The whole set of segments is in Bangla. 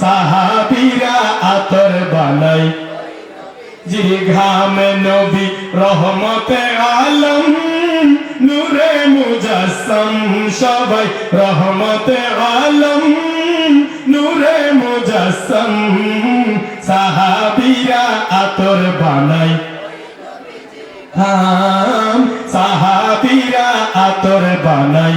সাহাবিরা আতর বানাই। জি ঘামে নবী রহমতে আলম, নূরে মুজাসম সবাই রহমতে আলম, নূরে মুজাসম সাহাবিরা আতর বানাই। হাম, সাহাবিরা আতর বানাই।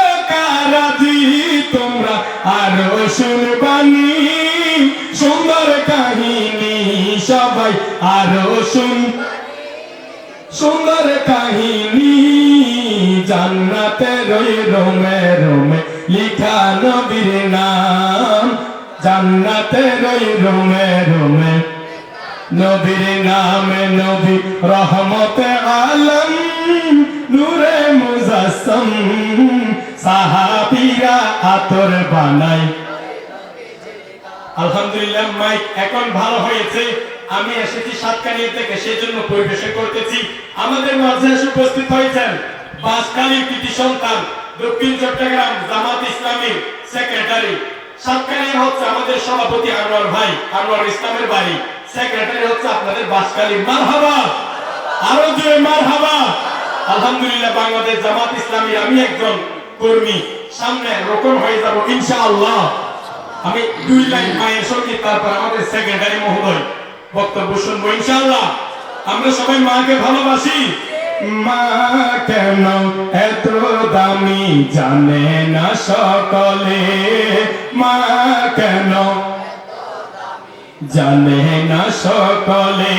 আরও শুনবানি সুন্দর কাহিনী সবাই আরও শুন। সুন্দর কাহিনী জান্নাতে রই রোমে রোমে লিখা নবীর নাম। জান্নাতে রই রোমে রোমে নবীর নামে নবী রহমতে আলম, নূরে মুজাসম, সাহাবিরা আতর বানাই আলহামদুলিল্লাহ, মাইক এখন ভালো হয়েছে। আমি এসেছি সাতকানিয়া থেকে, সেজন্য পরিবেশন করতেছি। আমাদের মাঝে এসে উপস্থিত হয়েছেন বাসকালীর কৃতি সন্তান, দক্ষিণ চট্টগ্রাম জামাত ইসলামীর সেক্রেটারি। সাতকানিয়া হচ্ছে আমাদের সভাপতি আনোয়ার ভাই, আনোয়ার ইসলামের বাড়ি। সেক্রেটারি হচ্ছে আপনাদের বাসকালী। মারহাবা! আরও জোরে মারহাবা! আলহামদুলিল্লাহ, বাংলাদেশ জামাত ইসলামী আমি একজন কর্মী। সামনে রোকন হয়ে যাব, ইনশাআল্লাহ। আমি দুই লাইন মায়ের সংগীত তারপর আমাদের সেক্রেটারি মহোদয় বক্তব্য শুনব, ইনশাআল্লাহ। আমরা সবাই মাকে ভালোবাসি। মা কেন এত দামি জানে না সকলে? মা কেন জানে না সকলে?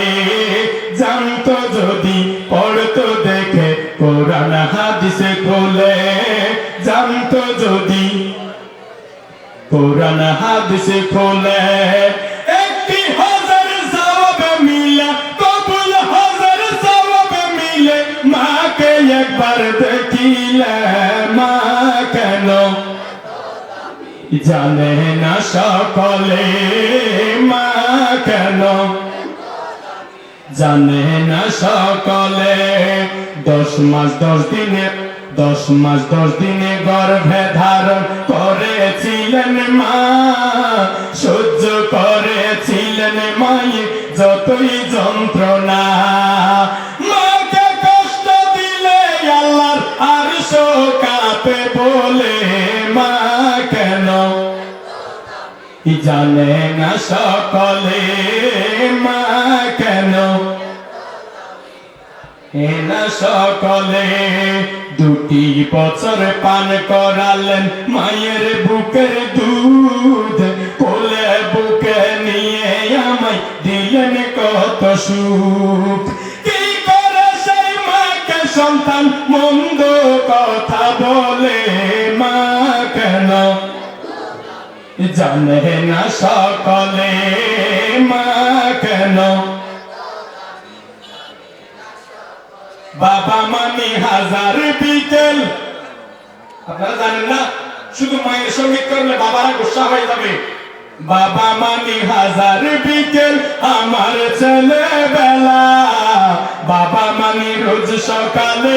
জানতো যদি, পড়তো দেখে, কোরআন, হাদিসে কোরআন হাদিসে খোলে। একটি হাজার সওয়াবে মিলে, কবুল হাজার সওয়াবে মিলে, মাকে একবার দেখিলে, মা কেন? জানে না সকলে, মা কেন? জানে না সকলে, দশ মাস দশ দিনে দশ মাস, দশ দিনে গর্ভে ধারণ করেছিলেন মা। সহ্য করেছিলেন মাই যতই যন্ত্রণা। মাকে কষ্ট দিলে আল্লাহর আর কাঁপে বলে, মা, কেন? জানে না সকলে, মা, কেন? এ না সকলে দুটি বছর পান করালেন মায়ের বুকের দুধ। কোলে বুকে নিয়ে আমায় দিলেন কত সুখ। কি করে সেই মাকে সন্তান মন্দ কথা বলে? মা কেন? জানে না সকলে মা কেন? বাবা মানে হাজার বিকেল। আপনারা জানেন না, শুধু মায়ের সঙ্গে করলে বাবারা গুসা হয়ে যাবে। বাবা মানে হাজার বিকেল, আমার ছেলে বেলা বাবা মানে রোজ সকালে